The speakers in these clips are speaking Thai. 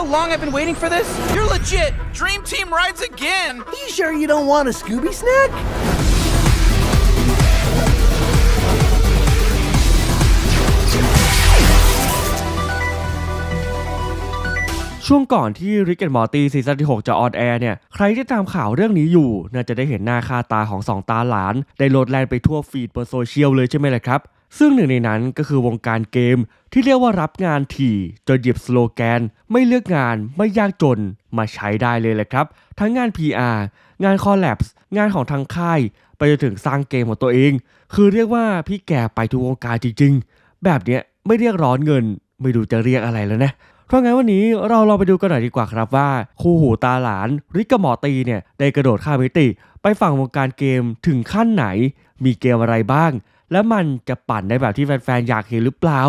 how long I've been waiting for this? You're legit. Dream Team rides again. You sure you don't want a Scooby snack? ช่วงก่อนที่ Rick and Morty ซีซั่นที่ 6 จะออนแอร์เนี่ย ใครที่ตามข่าวเรื่องนี้อยู่ น่าจะได้เห็นหน้าค่าตาของสองตาหลาน ได้โหลดแลนไปทั่วฟีดบนโซเชียลเลยใช่ไหมล่ะครับ ซึ่งหนึ่งในนั้นก็คือวงการเกม ที่เรียกว่ารับงานถี่จนหยิบสโลแกน ไม่เลือกงานไม่ยากจนมาใช้ได้เลยแหละครับ ทั้งงาน PR งานคอลแลบส์งานของทางค่าย ไปจนถึงสร้างเกมของตัวเอง คือเรียกว่าพี่แกไปทุกวงการจริงๆ แบบเนี้ยไม่เรียกร้อนเงิน ไม่รู้จะเรียกอะไรแล้วนะ เพราะงั้นวันนี้เราลองไปดูกันหน่อยดีกว่าครับว่า คู่หูตาหลานริกกับหมอตีเนี่ยได้กระโดดข้ามมิติ ไปฝั่งวงการเกมถึงขั้นไหน มีเกมอะไรบ้าง และมันจะปั่นได้แบบที่แฟนๆอยากเห็นหรือเปล่า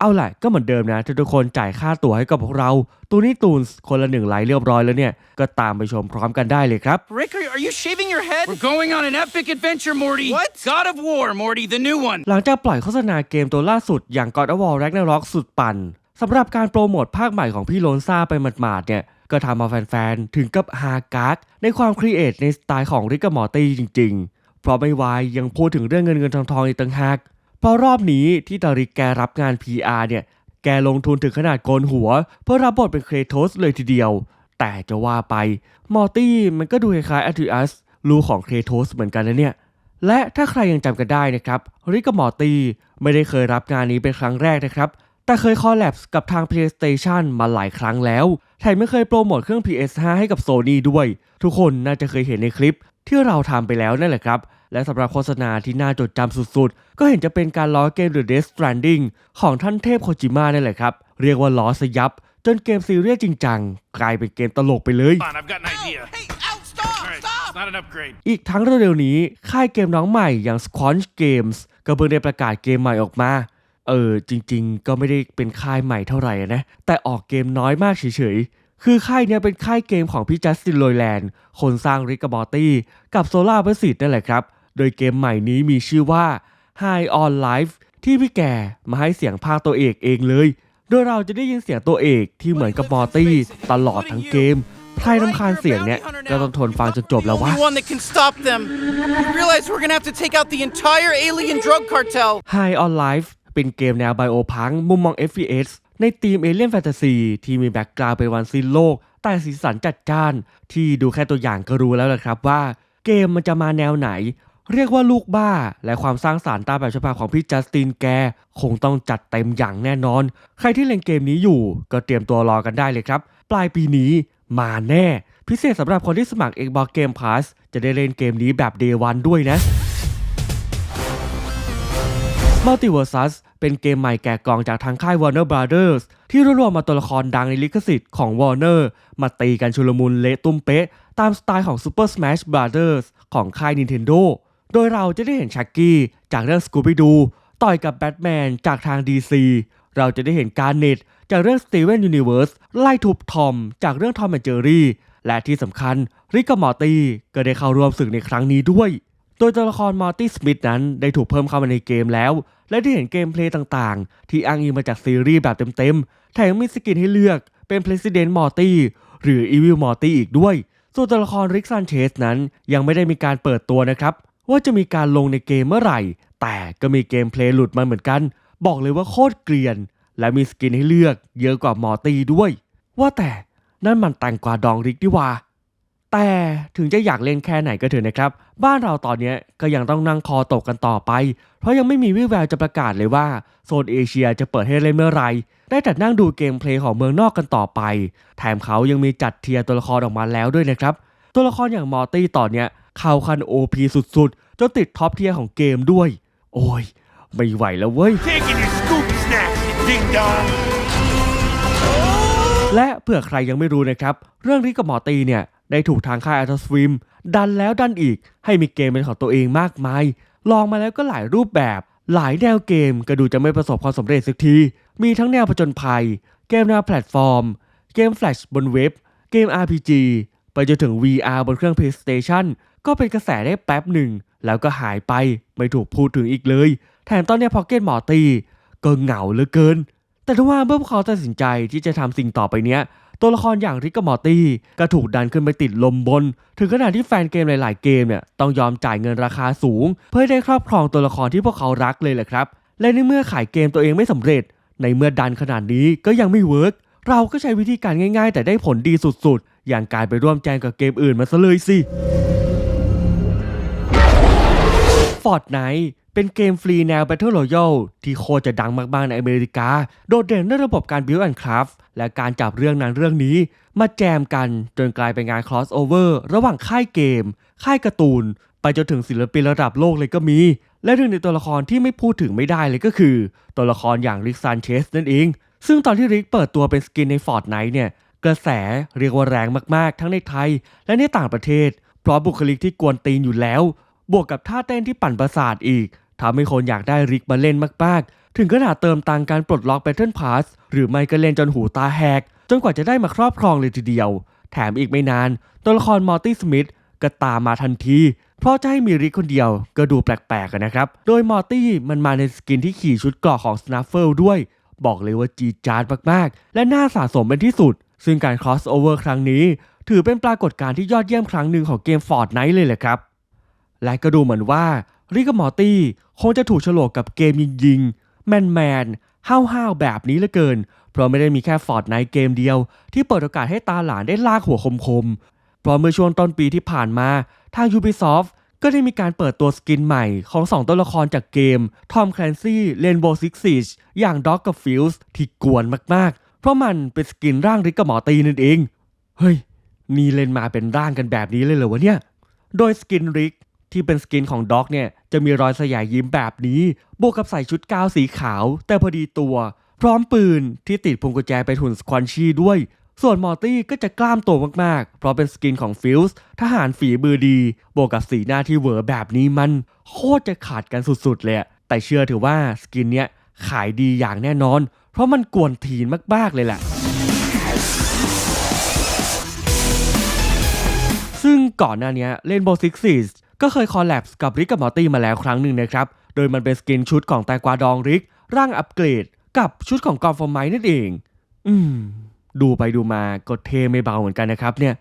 เอาล่ะก็เหมือนเดิมนะทุกๆคนจ่ายค่าตั๋วให้กับพวกเรา ตูนี่ตูนส์คนละหนึ่งไลค์เรียบร้อยแล้วเนี่ย ก็ตามไปชมพร้อมกันได้เลยครับ Rick, are you, are you shaving your head? We're going on an epic adventure, Morty. What? God of War, Morty, the new one. หลังจากปล่อยโฆษณาเกมตัวล่าสุดอย่าง God of War Ragnarok สุดปั่น สำหรับการโปรโมทภาคใหม่ของพี่โลนซ่าไปหมาดๆเนี่ยก็ทำเอาแฟนๆ ถึงกับฮากากในความครีเอทในสไตล์ของริกกับมอร์ตี้จริงๆ เพราะไม่วายยังพูดถึงเรื่องเงินเงินทองทองอีกต่างหาก เพราะรอบนี้ที่ตาริกแกรับงาน PR เนี่ย แกลงทุนถึงขนาดโกนหัว เพื่อรับบทเป็นเครโทสเลยทีเดียว แต่จะว่าไป มอร์ตี้มันก็ดูคล้ายๆแอตริอัสลูของเครโทสเหมือนกันนะเนี่ย และถ้าใครยังจำกันได้นะครับ ริกกับมอร์ตี้ไม่ได้เคยรับงานนี้เป็นครั้งแรกนะครับ แต่เคยคอลแลบกับทาง PlayStation มาหลายครั้งแล้ว แถมไม่เคยโปรโมทเครื่อง PS5 ให้กับ Sony ด้วย ทุกคนน่าจะเคยเห็นในคลิปที่เราทำไปแล้วนั่นแหละครับ และสำหรับโฆษณาที่น่าจดจำสุดๆ ก็เห็นจะเป็นการล้อเกม The Death Stranding ของท่านเทพโคจิมะนั่นแหละครับ เรียกว่าล้อสยับ จนเกมซีเรียสจริงจังกลายเป็นเกมตลกไปเลย Come on, I've got an idea. Hey, ow, stop, All right, stop. it's not an upgrade. อีกทั้งเร็วๆนี้ ค่ายเกมน้องใหม่อย่าง Squanch Games ก็เพิ่งได้ประกาศเกมใหม่ออกมา เออจริง ๆ ก็ไม่ได้เป็นค่ายใหม่เท่าไหร่นะ แต่ออกเกมน้อยมากเฉยๆ คือค่ายเนี้ยเป็นค่ายเกมของพี่จัสตินโรยแลนด์คนสร้างริก a บอตี้กับโซล่าเ r อร์ซินั่นแหละครับ โดยเกมใหม่นี้มีชื่อว่า High on Life ที่พี่แกมาให้เสียงภาคตัวเอกเองเลย โดยเราจะได้ยินเสียงตัวเอกที่เหมือนกับมอร์ตี้ตลอดทั้งเกมใครรำคาญเสียงเนี้ยก็ต้องทนฟังจนจบแล้ววะ Only one that can stop them. You realize we're gonna have to take out the entire alien drug cartel. High on Life เป็นเกมแนวไบโอพังมุมมอง FPS ในทีมเอเลี่ยนแฟนตาซีที่มีแบ็กกราวเป็นวันสิ้นโลก แต่สีสันจัดจ้าน ที่ดูแค่ตัวอย่างก็รู้แล้วละครับว่า เกมมันจะมาแนวไหน เรียกว่าลูกบ้า และความสร้างสารรค์ตามแบบฉบับของพี่จัสตินแก คงต้องจัดเต็มอย่างแน่นอน ใครที่เล่นเกมนี้อยู่ ก็เตรียมตัวรอกันได้เลยครับ ปลายปีนี้มาแน่ พิเศษสำหรับคนที่สมัคร Xbox Game Pass จะได้เล่นเกมนี้แบบ Day One ด้วยนะ Multiversus เป็นเกมใหม่แกะกล่องจากทางค่าย Warner Brothers ที่รวบรวมมาตัวละครดังในลิขสิทธิ์ของ Warner มาตีกันชุลมุนเละตุ้มเป๊ะ ตามสไตล์ของ Super Smash Brothers ของค่าย Nintendo โดยเราจะได้เห็นชักกี้จากเรื่อง Scooby-Doo ต่อยกับแบทแมนจากทาง DC เราจะได้เห็นการเน็ตจากเรื่อง Steven Universe ไล่ทุบทอมจากเรื่อง Tom and Jerry และที่สำคัญริกกับมอร์ตี้ก็ได้เข้าร่วมศึกในครั้งนี้ด้วย โดยตัวละครมอร์ตี้สมิธนั้นได้ถูกเพิ่มเข้ามาในเกมแล้ว และได้เห็นเกมเพลย์ต่างๆ ที่อ้างอิงมาจากซีรีส์แบบเต็มๆ แถมมีสกินให้เลือกเป็น President Morty หรือ Evil Morty อีกด้วย ส่วนตัวละครริกซันเชสนั้นยังไม่ได้มีการเปิดตัวนะครับ ว่าจะมีการลงในเกมเมื่อไหร่ แต่ก็มีเกมเพลย์หลุดมาเหมือนกัน บอกเลยว่าโคตรเกลียน และมีสกินให้เลือกเยอะกว่ามอร์ตี้ด้วย ว่าแต่นั่นมันแต่งกว่าดองริกดีว่า แต่ถึงจะอยากเล่นแค่ไหนก็เถอะนะครับ บ้านเราตอนเนี้ยก็ยังต้องนั่งคอตกกันต่อไป เพราะยังไม่มีวิแววจะประกาศเลยว่าโซนเอเชียจะเปิดให้เล่นเมื่อไหร่ได้แต่นั่งดูเกมเพลย์ของเมืองนอกกันต่อไป แถมเขายังมีจัดเทียร์ตัวละครออกมาแล้วด้วยนะครับ ตัวละครอย่างมอร์ตี้ตอนเนี้ยเข้าคัน OP สุดๆจนติดท็อปเทียร์ของเกมด้วย โอ้ย ไม่ไหวแล้วเว้ย Taking your Scooby snacks, you ding dong. และเผื่อใครยังไม่รู้นะครับ เรื่องริกกับมอร์ตีเนี่ย ได้ถูกทางค่าย a t o s w i m ดันแล้วดันอีก ให้มีเกมเป็นของตัวเองมากมาย ลองมาแล้วก็หลายรูปแบบ หลายแนวเกมก็ดูจะไม่ประสบความสำเร็จสักที มีทั้งแนวผจญภัย เกมแนวแพลตฟอร์ม เกมแฟลชบนเว็บ เกม RPG ไปจนถึง VR บนเครื่อง PlayStation ก็เป็นกระแสได้แป๊บหนึ่ง แล้วก็หายไปไม่ถูกพูดถึงอีกเลย แถมตอนนี้พ็อกเก็ตมอร์ตีก็เหงาเหลือเกิน แต่ถ้าว่าเมื่อพวกเขาตัดสินใจที่จะทำสิ่งต่อไปเนี้ย ตัวละครอย่างริกกมอร์ตี้ก็ถูกดันขึ้นไปติดลมบน ถึงขนาดที่แฟนเกมหลาย ๆ เกมเนี่ยต้องยอมจ่ายเงินราคาสูง เพื่อได้ครอบครองตัวละครที่พวกเขารักเลยแหละครับ และในเมื่อขายเกมตัวเองไม่สำเร็จ ในเมื่อดันขนาดนี้ก็ยังไม่เวิร์กเราก็ใช้วิธีการง่าย ๆ แต่ได้ผลดีสุด ๆ อย่างการไปร่วมแจงกับเกมอื่นมาซะเลยสิ Fortnite เป็นเกมฟรีแนว Battle Royale ที่โคจะดังมาก ๆ ในอเมริกา โดดเด่นด้วยระบบการ Build and Craft และการจับเรื่องนั้นเรื่องนี้มาแจมกันจนกลายเป็นงาน crossover ระหว่างค่ายเกม ค่ายการ์ตูน ไปจนถึงศิลปินระดับโลกเลยก็มี และหนึ่งในตัวละครที่ไม่พูดถึงไม่ได้เลยก็คือ ตัวละครอย่างริกซานเชสนั่นเอง ซึ่งตอนที่ริกเปิดตัวเป็นสกินใน Fortnite เนี่ยกระแสเรียกว่าแรงมากๆ ทั้งในไทย และในต่างประเทศ เพราะบุคลิกที่กวนตีนอยู่แล้ว บวกกับท่าเต้นที่ปั่นประสาทอีกทำให้คนอยากได้ริกมาเล่นมากๆ ถึงขนาดเติมตังการปลดล็อก Battle Pass หรือไม่ก็เล่นจนหูตาแหก จนกว่าจะได้มาครอบครองเลยทีเดียว แถมอีกไม่นาน ตัวละครมอร์ตี้สมิธก็ตามมาทันที เพราะจะให้มีริคนเดียวก็ดูแปลกๆอะนะครับ โดยมอร์ตี้มันมาในสกินที่ขี่ชุดเกราะของสนาฟเฟิลด้วย บอกเลยว่าจีจาดมากๆ และน่าสะสมเป็นที่สุด ซึ่งการ crossover ครั้งนี้ ถือเป็นปรากฏการณ์ที่ยอดเยี่ยมครั้งหนึ่งของเกม Fortnite เลยแหละครับ และก็ดูเหมือนว่าริกกับมอร์ตี้คงจะถูกฉลกกับเกมยิงๆ แมนแมนห้าวๆแบบนี้เหลือเกิน เพราะไม่ได้มีแค่ Fortnite เกมเดียว ที่เปิดโอกาสให้ตาหลานได้ลากหัวคมๆ เพราะเมื่อช่วงต้นปีที่ผ่านมา ทาง Ubisoft ก็ได้มีการเปิดตัวสกินใหม่ของ 2 ตัวละครจากเกม Tom Clancy Rainbow Six Siege อย่าง Dog กับ Fuse ที่กวนมากๆ เพราะมันเป็นสกินร่างริกกับมอตีนั่นเอง เฮ้ย นี่เล่นมาเป็นร่างกันแบบนี้เลยเหรอวะเนี่ย โดยสกินริก ที่เป็นสกินของด็อกเนี่ยจะมีรอยสยายยิ้มแบบนี้ บวกกับใส่ชุดกาวสีขาว แต่พอดีตัว พร้อมปืนที่ติดพวงกุญแจไปทุนสควอนชีด้วย ส่วนมอร์ตี้ก็จะกล้ามโตมากๆ เพราะเป็นสกินของฟิลส์ทหารฝีมือดี บวกกับสีหน้าที่เหวอแบบนี้มัน โคตรจะขาดกันสุดๆเลยแต่เชื่อถือว่าสกินเนี้ยขายดีอย่างแน่นอน เพราะมันกวนทีนมากๆเลยแหละซึ่งก่อนหน้านี้เล่นโบซิกซิส ก็เคยคอลแลบกับริกกับมอร์ตี้มาแล้วครั้งหนึ่งนะครับ โดยมันเป็นสกินชุดของแตงกวาดองริก ร่างอัปเกรดกับชุดของกอล์ฟอร์ไมนั่นเอง อืม ดูไปดูมาก็เทไม่เบาเหมือนกันนะครับเนี่ย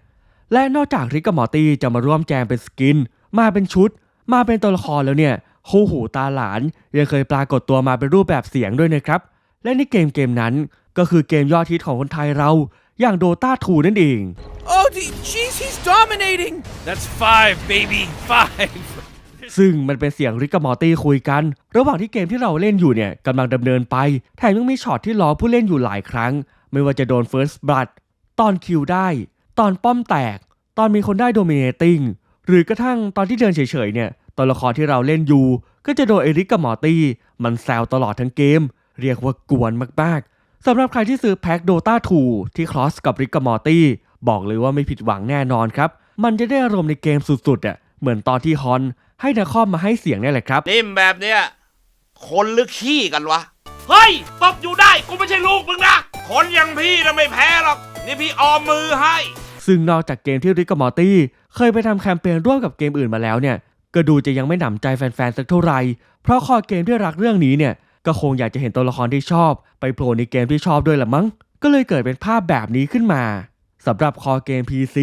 และนอกจากริกกับมอร์ตี้จะมาร่วมแจมเป็นสกิน มาเป็นชุด มาเป็นตัวละครแล้วเนี่ยคู่หูตาหลานยังเคยปรากฏตัวมาเป็นรูปแบบเสียงด้วยนะครับ และในเกมเกมนั้นก็คือเกมยอดฮิตของคนไทยเรา อย่างโดตา2นั่นเอง Oh, d- jeez, he's dominating! That's five, baby. Five. ซึ่งมันเป็นเสียงริกกับมอร์ตี้คุยกัน ระหว่างที่เกมที่เราเล่นอยู่เนี่ยกำลังดำเนินไป แถมยังมีช็อตที่ล้อผู้เล่นอยู่หลายครั้ง ไม่ว่าจะโดน First Blood ตอนคิวได้ ตอนป้อมแตก ตอนมีคนได้ Dominating หรือกระทั่งตอนที่เดินเฉยๆเนี่ยตัวละครที่เราเล่นอยู่ ก็จะโดนเอริกกับมอร์ตี้มันแซวตลอดทั้งเกม เรียกว่ากวนมากๆ สำหรับใครที่ซื้อแพ็ค Dota 2 ที่คลอสกับริกกับมอร์ตี้บอกเลยว่าไม่ผิดหวังแน่นอนครับ มันจะได้อารมณ์ในเกมสุดๆอะเหมือนตอนที่ฮอนให้นาคอมมาให้เสียงเนี่ยแหละครับ นิ่มแบบเนี้ยคนหรือขี้กันวะ เฮ้ยตบอยู่ได้กูไม่ใช่ลูกมึงนะ คนอย่างพี่นะไม่แพ้หรอก นี่พี่ออมมือให้ ซึ่งนอกจากเกมที่ริกกับมอร์ตี้เคยไปทำแคมเปญร่วมกับเกมอื่นมาแล้วเนี่ย ก็ดูจะยังไม่หนำใจแฟนๆสักเท่าไหร่เพราะคอเกมที่รักเรื่องนี้เนี่ย ก็คงอยากจะเห็นตัวละครที่ชอบ ไปโผล่ในเกมที่ชอบด้วยละมั้ง ก็เลยเกิดเป็นภาพแบบนี้ขึ้นมาสำหรับคอเกม PC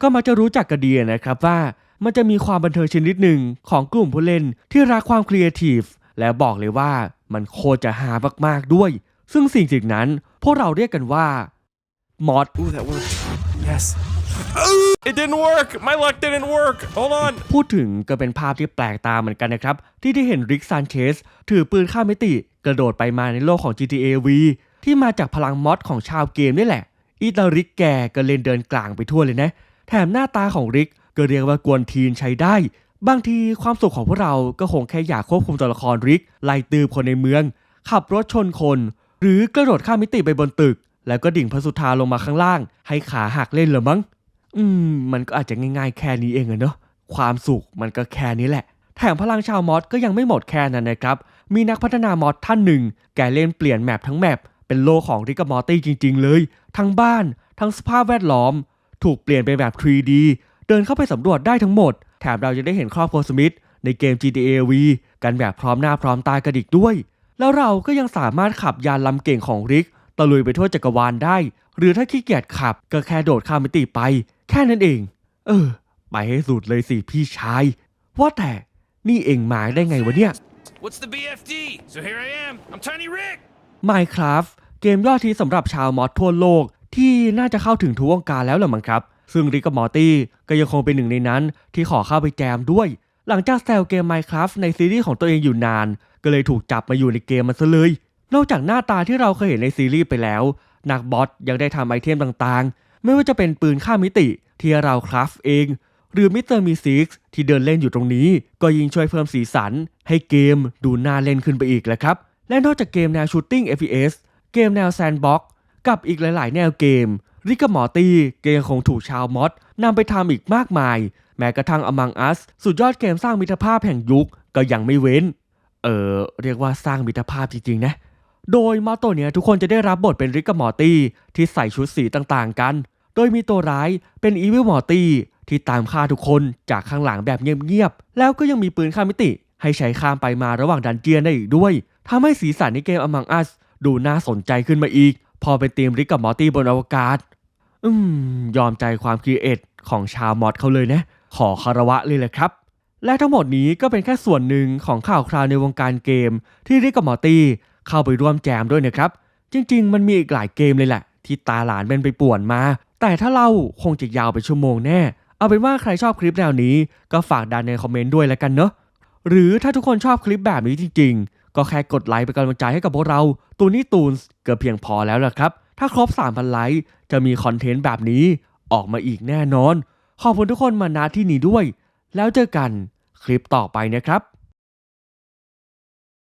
ก็มักจะรู้จักกันดีนะครับว่า มันจะมีความบันเทิงชนิดหนึ่งของกลุ่มผู้เล่นที่รักความครีเอทีฟและบอกเลยว่ามันโคตรจะหามากๆด้วย ซึ่งสิ่งสิ่งนั้นพวกเราเรียกกันว่ามอด Ooh, that worked. Yes. It didn't work. My luck didn't work. Hold on. พูดถึงก็เป็นภาพที่แปลกตาเหมือนกันนะครับ ที่ได้เห็นริกซานเชสถือปืนข้ามมิติ กระโดดไปมาในโลกของ GTA V ที่มาจากพลังมอดของชาวเกมนี่แหละอีตาริกแกก็เล่นเดินกลางไปทั่วเลยนะ แถมหน้าตาของริกก็เรียกว่ากวนทีนใช้ได้ บางทีความสุขของพวกเราก็คงแค่อยากควบคุมตัวละครริก ไล่ตืบคนในเมือง ขับรถชนคน หรือกระโดดข้ามมิติไปบนตึก แล้วก็ดิ่งพระสุธาลงมาข้างล่าง ให้ขาหักเล่นหรือมั้ง อืม มันก็อาจจะง่ายๆแค่นี้เองอะเนอะความสุขมันก็แค่นี้แหละ แถมพลังชาวมอดก็ยังไม่หมดแค่นั้นนะครับ มีนักพัฒนามอดท่านหนึ่ง แกเล่นเปลี่ยนแมปทั้งแมปเป็นโลกของริกกับมอร์ตี้จริง ๆ เลย ทั้งบ้าน ทั้งสภาพแวดล้อม ถูกเปลี่ยนเป็นแบบ 3D เดินเข้าไปสำรวจได้ทั้งหมด แถมเราจะได้เห็นครอบครัวสมิธในเกม GTA V กันแบบพร้อมหน้าพร้อมตากันอีกด้วย แล้วเราก็ยังสามารถขับยานลำเก่งของริกตะลุยไปทั่วจักรวาลได้ หรือถ้าขี้เกียจขับก็แค่โดดข้ามมิติไป ค่นั้นเอง เออ ไปให้สุดเลยสิพี่ชาย ว่าแต่นี่เองมาได้ไงวะเนี่ย What's the BFD? So here I am. I'm Tiny Rick. Minecraft เกมยอดฮิตสำหรับชาวมอดทั่วโลกที่น่าจะเข้าถึงทุกวงการแล้วแหละมั้งครับ ซึ่งริกกับมอร์ตี้ก็ยังคงเป็นหนึ่งในนั้นที่ขอเข้าไปแจมด้วย หลังจากแซวเกม Minecraft ในซีรีส์ของตัวเองอยู่นาน ก็เลยถูกจับมาอยู่ในเกมมันซะเลย นอกจากหน้าตาที่เราเคยเห็นในซีรีส์ไปแล้ว นักบอสยังได้ทำไอเทมต่างๆ ไม่ว่าจะเป็นปืนข้ามมิติ ที่เราคราฟเอง หรือมิสเตอร์มีซิกที่เดินเล่นอยู่ตรงนี้ ก็ยิ่งช่วยเพิ่มสีสัน ให้เกมดูน่าเล่นขึ้นไปอีกแหละครับ และนอกจากเกมแนวชูตติ้ง FPS เกมแนวแซนด์บ็อกกับอีกหลาย ๆ แนวเกมริกกับมอร์ตี้ก็ยังคงถูกชาวมอดนำไปทำอีกมากมาย แม้กระทั่ง Among Us สุดยอดเกมสร้างมิตรภาพแห่งยุคก็ยังไม่เว้น เออเรียกว่าสร้างมิตรภาพจริง ๆ นะ โดยมอตโตเนี้ยทุกคนจะได้รับบทเป็นริกกับมอร์ตี้ที่ใส่ชุดสีต่าง ๆ กัน โดยมีตัวร้ายเป็นอีวิลมอร์ตี้ที่ตามฆ่าทุกคนจากข้างหลังแบบเงียบๆ แล้วก็ยังมีปืนข้ามมิติ ให้ใช้ข้ามไปมาระหว่างดันเจียนได้อีกด้วยทำให้สีสันในเกม Among Us ดูน่าสนใจขึ้นมาอีก พอเป็นทีมริกกับมอร์ตี้บนอวกาศ อืม ยอมใจความคิดเอทของชาวมอดเขาเลยนะ ขอคารวะเลยแหละครับ และทั้งหมดนี้ก็เป็นแค่ส่วนหนึ่งของข่าวคราวในวงการเกม ที่ริกกับมอร์ตี้เข้าไปร่วมแจมด้วยนะครับ จริง ๆ มันมีอีกหลายเกมเลยแหละที่ตาหลานเป็นไปป่วนมา แต่ถ้าเล่าคงจะยาวไปชั่วโมงแน่ เอาเป็นว่าใครชอบคลิปแนวนี้ก็ฝากดันในคอมเมนต์ด้วยแล้วกันเนอะหรือถ้าทุกคนชอบคลิปแบบนี้จริง ๆ ก็แค่กดไลค์เป็นกำลังใจให้กับพวกเรา ตูนี่ตูนส์ก็เพียงพอแล้วล่ะครับ ถ้าครบ 3,000 ไลค์จะมีคอนเทนต์แบบนี้ออกมาอีกแน่นอน ขอบคุณทุกคนมาณที่นี้ด้วย แล้วเจอกันคลิปต่อไปนะครับ